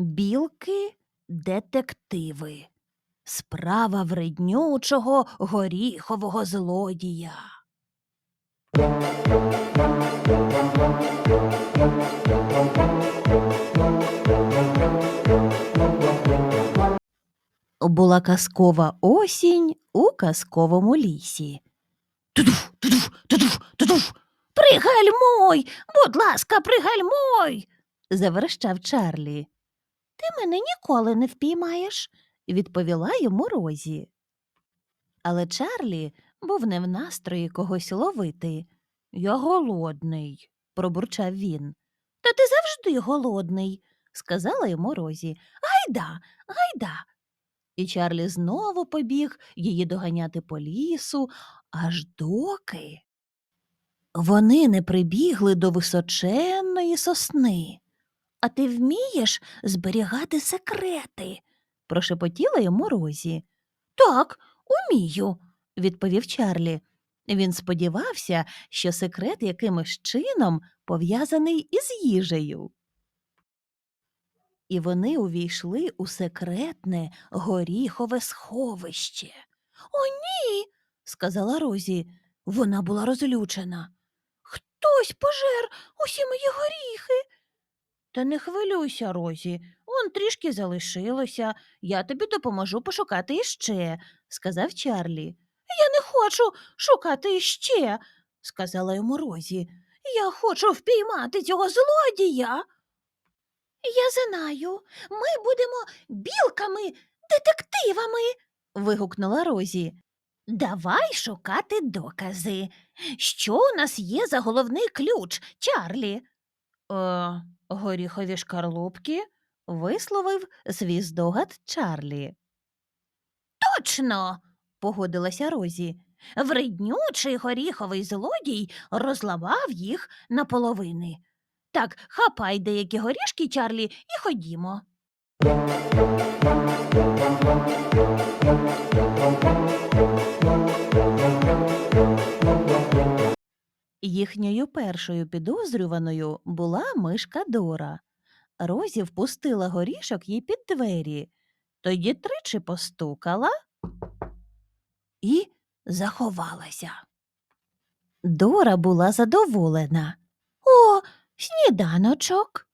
Білки детективи. Справа вреднючого горіхового злодія. Була казкова осінь у казковому лісі. Тудуф, тудуф, тудуф, тудуф. Пригальмуй, будь ласка, пригальмуй. заверещав Чарлі. Ти мене ніколи не впіймаєш, відповіла йому Розі. Але Чарлі був не в настрої когось ловити. Я голодний, пробурчав він. Та ти завжди голодний, сказала йому Розі. Гайда, гайда. І Чарлі знову побіг її доганяти по лісу, аж доки. Вони не прибігли до височенної сосни. А ти вмієш зберігати секрети? прошепотіла йому Розі. Так, умію, відповів Чарлі. Він сподівався, що секрет якимось чином пов'язаний із їжею. І вони увійшли у секретне горіхове сховище. О, ні, сказала Розі. Вона була розлючена. Хтось пожер усі мої горіхи. Та не хвилюйся, Розі, он трішки залишилося. Я тобі допоможу пошукати іще, сказав Чарлі. Я не хочу шукати іще, сказала йому Розі. Я хочу впіймати цього злодія. Я знаю, ми будемо білками, детективами. вигукнула Розі. Давай шукати докази. Що у нас є за головний ключ, Чарлі? Е, горіхові шкарлупки, висловив свій здогад Чарлі. Точно, погодилася Розі. Вреднючий горіховий злодій розламав їх наполовини. Так, хапай деякі горішки, Чарлі, і ходімо. Їхньою першою підозрюваною була мишка Дора. Розі впустила горішок їй під двері, тоді тричі постукала і заховалася. Дора була задоволена. О, сніданочок.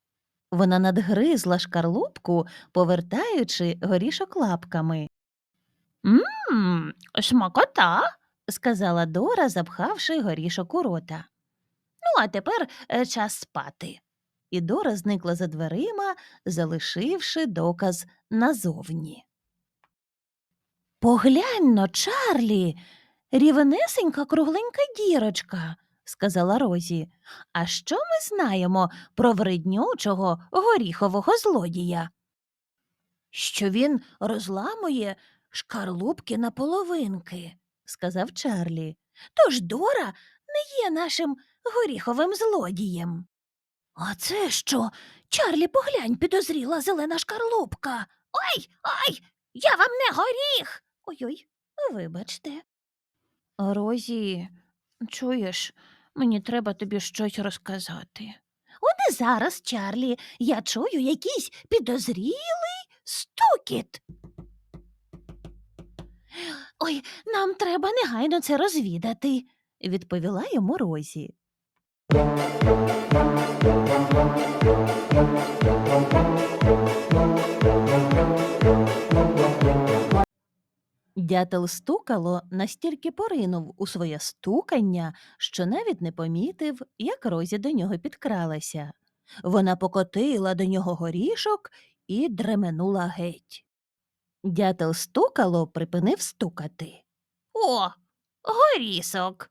Вона надгризла шкарлупку, повертаючи горішок лапками. Мм, смакота, сказала Дора, запхавши горішок у рота. Ну, а тепер е, час спати. І Дора зникла за дверима, залишивши доказ назовні. Поглянь но, Чарлі, рівнесенька кругленька дірочка, сказала Розі. А що ми знаємо про вреднючого горіхового злодія? Що він розламує шкарлупки на половинки, сказав Чарлі. Тож Дора не є нашим горіховим злодієм. А це що? Чарлі, поглянь, підозріла зелена шкарлупка. Ой, ой, я вам не горіх. Ой-ой, вибачте. Розі, чуєш, мені треба тобі щось розказати. От і зараз, Чарлі, я чую якийсь підозрілий стукіт. Ой, нам треба негайно це розвідати, відповіла йому Розі. Дятел стукало настільки поринув у своє стукання, що навіть не помітив, як Розі до нього підкралася. Вона покотила до нього горішок і дременула геть. Дятел стукало припинив стукати. О, горісок.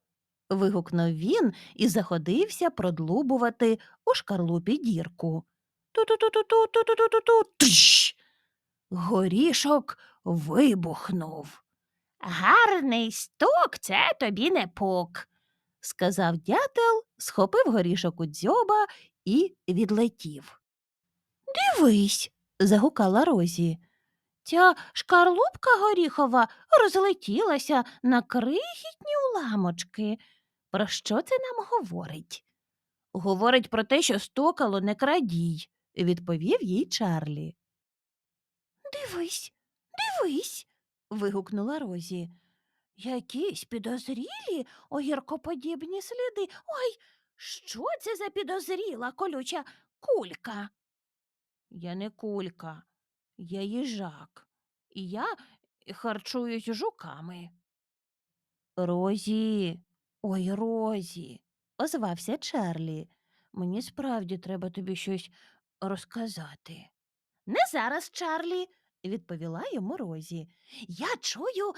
вигукнув він і заходився продлубувати у шкарлупі дірку. Ту-ту-ту-ту-ту-ту-ту-ту-ту. Горішок вибухнув. Гарний стук це тобі не пук, сказав дятел, схопив горішок у дзьоба і відлетів. Дивись, загукала Розі. Ця шкарлупка горіхова розлетілася на крихітні уламочки. Про що це нам говорить? Говорить про те, що стукало не крадій, відповів їй Чарлі. Ось, дивись. вигукнула Розі. Якісь підозрілі огіркоподібні сліди. Ой, що це за підозріла колюча кулька? Я не кулька, я їжак. І я харчуюсь жуками. Розі, ой, Розі, озвався Чарлі. Мені справді треба тобі щось розказати. Не зараз, Чарлі, відповіла йому Розі. Я чую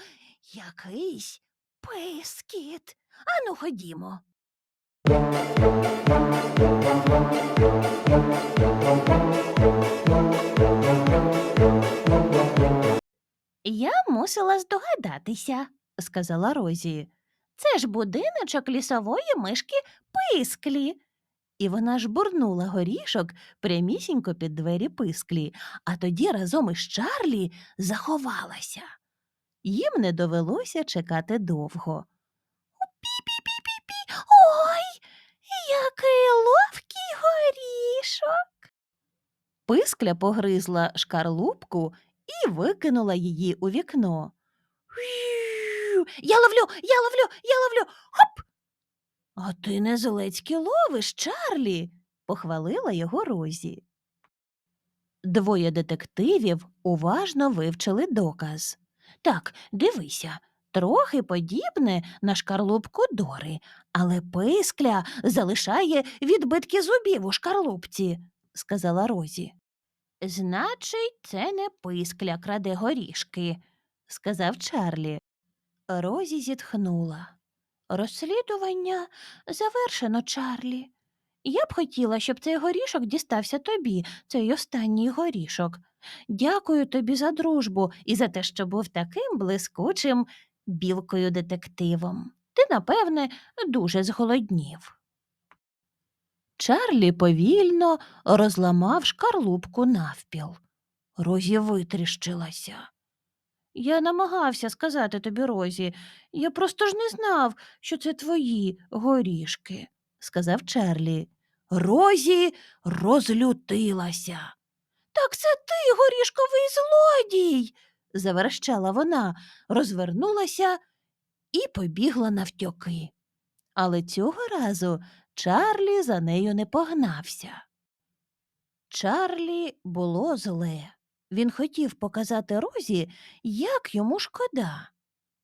якийсь пискіт. Ану, ходімо. Я мусила здогадатися, сказала Розі. Це ж будиночок лісової мишки писклі. І вона ж бурнула горішок прямісінько під двері писклі, а тоді разом із Чарлі заховалася. Їм не довелося чекати довго. Пискля погризла шкарлупку і викинула її у вікно. «Вью! Я ловлю, я ловлю, я ловлю. Хоп! А ти не зелецьки ловиш, Чарлі, похвалила його Розі. Двоє детективів уважно вивчили доказ. Так, дивися, трохи подібне на шкарлупку Дори, але пискля залишає відбитки зубів у шкарлупці, сказала Розі. Значить, це не пискля краде горішки, сказав Чарлі. Розі зітхнула. Розслідування завершено, Чарлі. Я б хотіла, щоб цей горішок дістався тобі, цей останній горішок. Дякую тобі за дружбу і за те, що був таким блискучим білкою детективом. Ти, напевне, дуже зголоднів. Чарлі повільно розламав шкарлупку навпіл. Розі витріщилася. Я намагався сказати тобі, Розі, я просто ж не знав, що це твої горішки, сказав Чарлі. Розі розлютилася. Так це ти, горішковий злодій, заверещала вона, розвернулася і побігла навтьоки. Але цього разу Чарлі за нею не погнався. Чарлі було зле. Він хотів показати Розі, як йому шкода.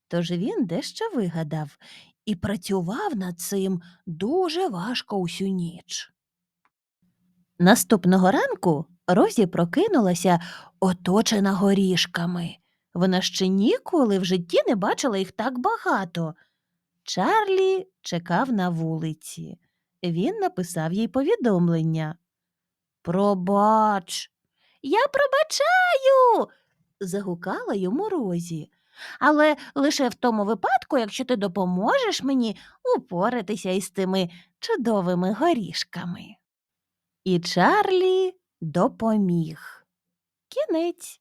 Тож він дещо вигадав і працював над цим дуже важко усю ніч. Наступного ранку Розі прокинулася оточена горішками. Вона ще ніколи в житті не бачила їх так багато. Чарлі чекав на вулиці. Він написав їй повідомлення. Пробач. Я пробачаю. загукала йому Розі. Але лише в тому випадку, якщо ти допоможеш мені упоратися із тими чудовими горішками. І Чарлі допоміг. Кінець.